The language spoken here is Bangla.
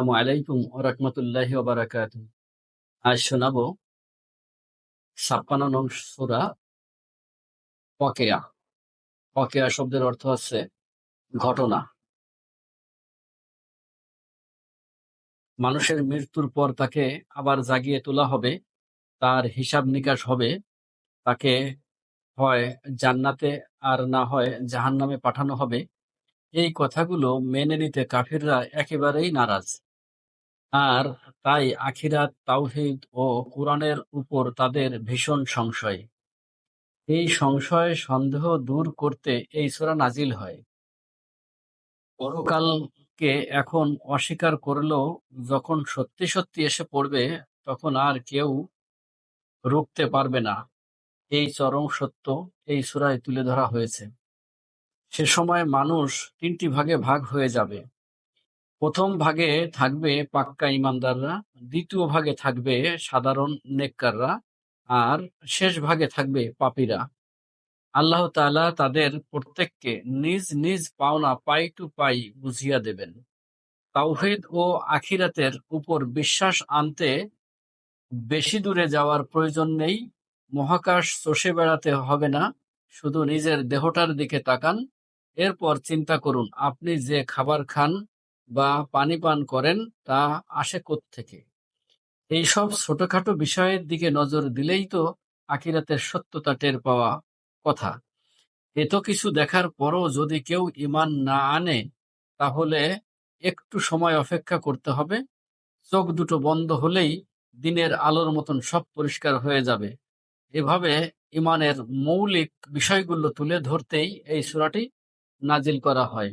আসসালামু আলাইকুম ওরহমতুল্লাহি ওবারাকাত আজ শোনাব ছাপ্পান্ন নং সুরা ওয়াকিয়া ওয়াকিয়া শব্দের অর্থ হচ্ছে ঘটনা। মানুষের মৃত্যুর পর তাকে আবার জাগিয়ে তোলা হবে, তার হিসাব নিকাশ হবে, তাকে হয় জান্নাতে আর না হয় জাহান্নামে পাঠানো হবে। এই কথাগুলো মেনে নিতে কাফিররা একেবারেই নারাজ। আর তাই আখিরাত, তাওহীদ ও কুরআনের উপর তাদের ভীষণ সংশয়। এই সংশয় সন্দেহ দূর করতে এই সূরা নাজিল হয়। পরকালকে এখন অস্বীকার করলেও যখন সত্যি সত্যি এসে পড়বে তখন আর কেউ রুখতে পারবে না এই চরম সত্য এই সূরায় তুলে ধরা হয়েছে। সে সময় মানুষ তিনটি ভাগে ভাগ হয়ে যাবে। প্রথম ভাগে থাকবে পাক্কা ইমানদাররা, দ্বিতীয় ভাগে থাকবে সাধারণ নেককাররা আর শেষ ভাগে থাকবে পাপীরা। আল্লাহ তাআলা তাদের প্রত্যেককে নিজ নিজ পাওনা পাই টু পাই বুঝিয়া দেবেন। তাওহীদ ও আখিরাতের উপর বিশ্বাস আনতে বেশি দূরে যাওয়ার প্রয়োজন নেই মহাকাশ চষে বেড়াতে হবে না শুধু নিজের দেহটার দিকে তাকান এরপর চিন্তা করুন আপনি যে খাবার খান বা পানি পান করেন, তা আসে থেকে এইসব ছোটখাটো বিষয়ের দিকে নজর দিলেই তো আকিরাতের সত্যতা টের পাওয়া কথা। এত কিছু দেখার পরও যদি কেউ ইমান না আনে, তাহলে একটু সময় অপেক্ষা করতে হবে। চোখ দুটো বন্ধ হলেই দিনের আলোর মতন সব পরিষ্কার হয়ে যাবে। এভাবে ইমানের মৌলিক বিষয়গুলো তুলে ধরতেই এই সুরাটি নাজিল করা হয়।